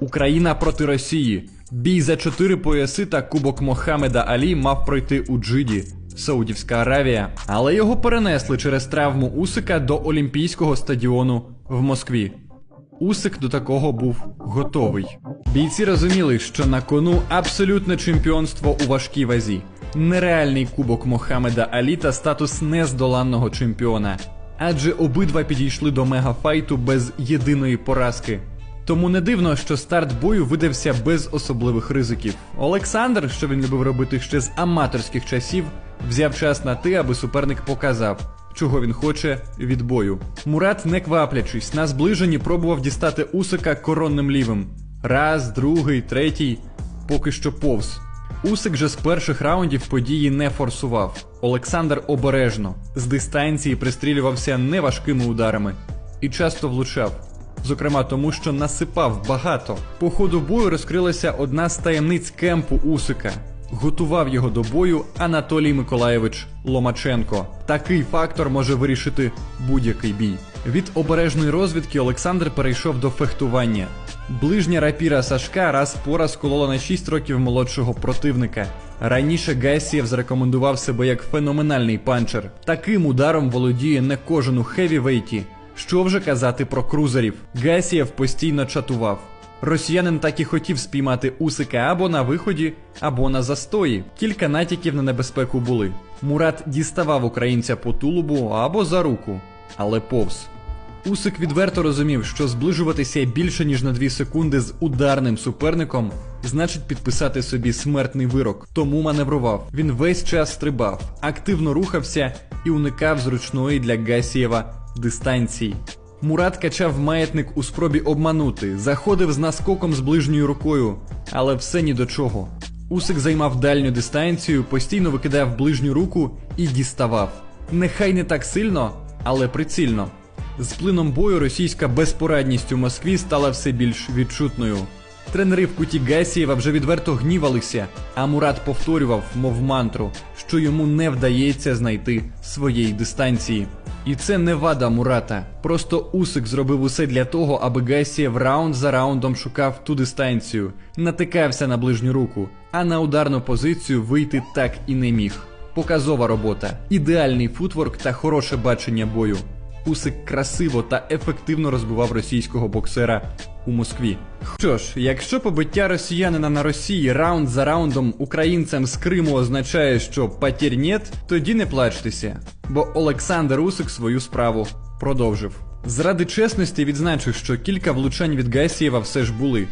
Україна проти Росії. Бій за чотири пояси та кубок Мохамеда Алі мав пройти у Джиді, Саудівська Аравія, але його перенесли через травму Усика до Олімпійського стадіону в Москві. Усик до такого був готовий. Бійці розуміли, що на кону абсолютне чемпіонство у важкій вазі, нереальний кубок Мохамеда Алі та статус нездоланного чемпіона. Адже обидва підійшли до мегафайту без єдиної поразки. Тому не дивно, що старт бою видався без особливих ризиків. Олександр, що він любив робити ще з аматорських часів, взяв час на те, аби суперник показав, чого він хоче від бою. Мурат, не кваплячись, на зближенні пробував дістати Усика коронним лівим. Раз, другий, третій, поки що повз. Усик же з перших раундів події не форсував. Олександр обережно з дистанції пристрілювався неважкими ударами і часто влучав. Зокрема, тому що насипав багато. По ходу бою розкрилася одна з таємниць кемпу Усика. Готував його до бою Анатолій Миколаєвич Ломаченко. Такий фактор може вирішити будь-який бій. Від обережної розвідки Олександр перейшов до фехтування. Ближня рапіра Сашка раз по раз колола на 6 років молодшого противника. Раніше Гасієв зарекомендував себе як феноменальний панчер. Таким ударом володіє не кожен у хевівейті. Що вже казати про крузерів? Гасієв постійно чатував. Росіянин так і хотів спіймати Усика або на виході, або на застої. Кілька натяків на небезпеку були. Мурат діставав українця по тулубу або за руку, але повз. Усик відверто розумів, що зближуватися більше ніж на 2 секунди з ударним суперником значить підписати собі смертний вирок. Тому маневрував. Він весь час стрибав, активно рухався і уникав зручної для Гасієва дистанції. Мурат качав маятник у спробі обманути, заходив з наскоком з ближньою рукою, але все ні до чого. Усик займав дальню дистанцію, постійно викидав ближню руку і діставав. Нехай не так сильно, але прицільно. З плином бою російська безпорадність у Москві стала все більш відчутною. Тренери в куті Гасієва вже відверто гнівалися, а Мурат повторював, мов мантру, що йому не вдається знайти своєї дистанції. І це не вада Мурата. Просто Усик зробив усе для того, аби Гасієв раунд за раундом шукав ту дистанцію, натикався на ближню руку, а на ударну позицію вийти так і не міг. Показова робота, ідеальний футворк та хороше бачення бою. Усик красиво та ефективно розбивав російського боксера у Москві. Що ж, якщо побиття росіянина на Росії раунд за раундом українцям з Криму означає, що патір нет, тоді не плачтеся, бо Олександр Усик свою справу продовжив. Заради чесності відзначу, що кілька влучань від Гасієва все ж були.